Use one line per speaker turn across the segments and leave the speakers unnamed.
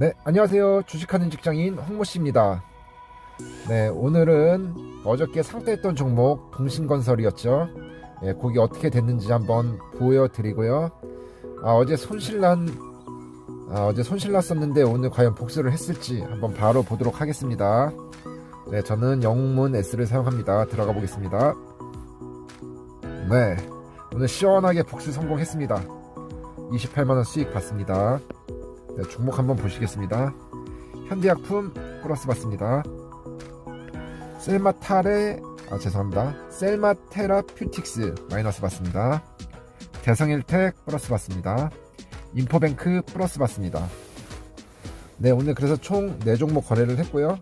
네, 안녕하세요. 주식하는 직장인 홍모 씨입니다. 네, 오늘은 어저께 상태했던 종목 동신건설이었죠. 네, 거기 어떻게 됐는지 한번 보여드리고요. 아, 어제 손실난 아, 어제 손실났었는데 오늘 과연 복수를 했을지 한번 바로 보도록 하겠습니다. 네, 저는 영문 S를 사용합니다. 들어가 보겠습니다. 네, 오늘 시원하게 복수 성공했습니다. 28만 원 수익 받습니다. 네, 종목 한번 보시겠습니다. 현대약품 플러스 받습니다. 셀마탈의 아 죄송합니다. 셀마테라퓨틱스 마이너스 받습니다. 대성일텍 플러스 받습니다. 인포뱅크 플러스 받습니다. 네 오늘 그래서 총 4종목 거래를 했고요.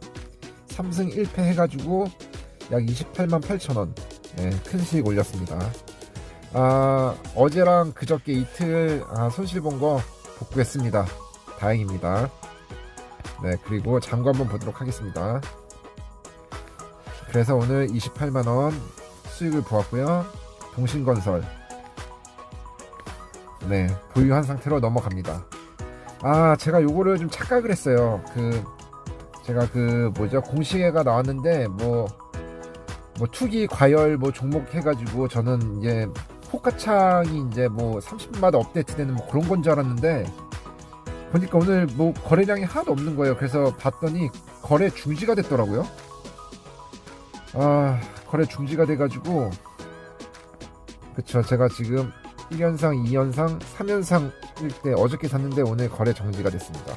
3승 1패 해가지고 약 28만 8천원 네, 큰 수익 올렸습니다. 아 어제랑 그저께 이틀 아, 손실 본 거 복구했습니다. 다행입니다. 네, 그리고 장구 한번 보도록 하겠습니다. 그래서 오늘 28만원 수익을 보았고요. 동신건설. 네, 보유한 상태로 넘어갑니다. 아, 제가 요거를 좀 착각을 했어요. 그, 제가 그, 뭐죠, 공시회가 나왔는데, 뭐, 뭐, 투기, 과열, 뭐, 종목 해가지고, 저는 이제, 호가창이 이제 뭐, 30분마다 업데이트 되는 뭐 그런 건 줄 알았는데, 보니까 오늘 뭐 거래량이 하나도 없는 거예요. 그래서 봤더니 거래 중지가 됐더라고요. 아, 거래 중지가 돼가지고, 그쵸. 제가 지금 1연상, 2연상, 3연상일 때 어저께 샀는데 오늘 거래 정지가 됐습니다.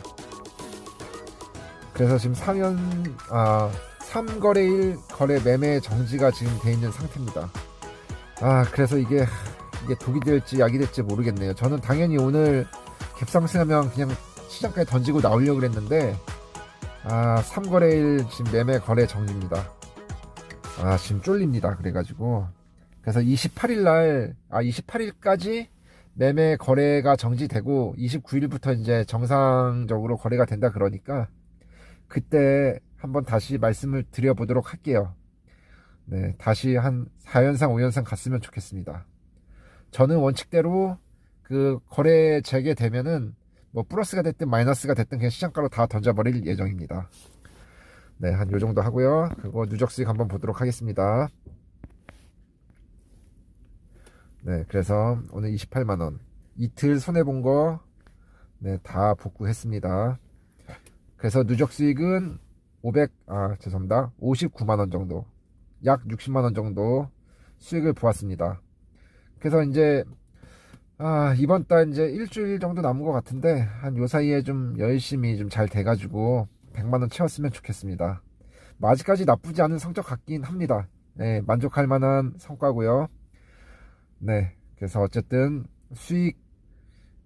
그래서 지금 3연, 아, 3거래일 거래 매매 정지가 지금 돼 있는 상태입니다. 아, 그래서 이게, 이게 독이 될지 약이 될지 모르겠네요. 저는 당연히 오늘 갭상승하면 그냥 시장까지 던지고 나오려고 그랬는데 아 3거래일 지금 매매 거래 정지입니다. 아 지금 쫄립니다. 그래가지고. 그래서 28일 날 아 28일까지 매매 거래가 정지되고 29일부터 이제 정상적으로 거래가 된다 그러니까 그때 한번 다시 말씀을 드려보도록 할게요. 네 다시 한 4연상 5연상 갔으면 좋겠습니다. 저는 원칙대로 그 거래 재개되면은 뭐 플러스가 됐든 마이너스가 됐든 그냥 시장가로 다 던져버릴 예정입니다. 네, 한 요 정도 하고요. 그거 누적 수익 한번 보도록 하겠습니다. 네, 그래서 오늘 28만 원 이틀 손해 본 거 네, 다 복구했습니다. 그래서 누적 수익은 500, 아, 죄송합니다. 59만 원 정도. 약 60만 원 정도 수익을 보았습니다. 그래서 이제 아, 이번 달 이제 일주일 정도 남은 것 같은데, 한 요 사이에 좀 열심히 좀 잘 돼가지고, 100만원 채웠으면 좋겠습니다. 뭐 아직까지 나쁘지 않은 성적 같긴 합니다. 네, 만족할 만한 성과고요 네, 그래서 어쨌든 수익,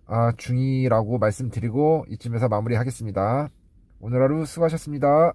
아, 중이라고 말씀드리고, 이쯤에서 마무리 하겠습니다. 오늘 하루 수고하셨습니다.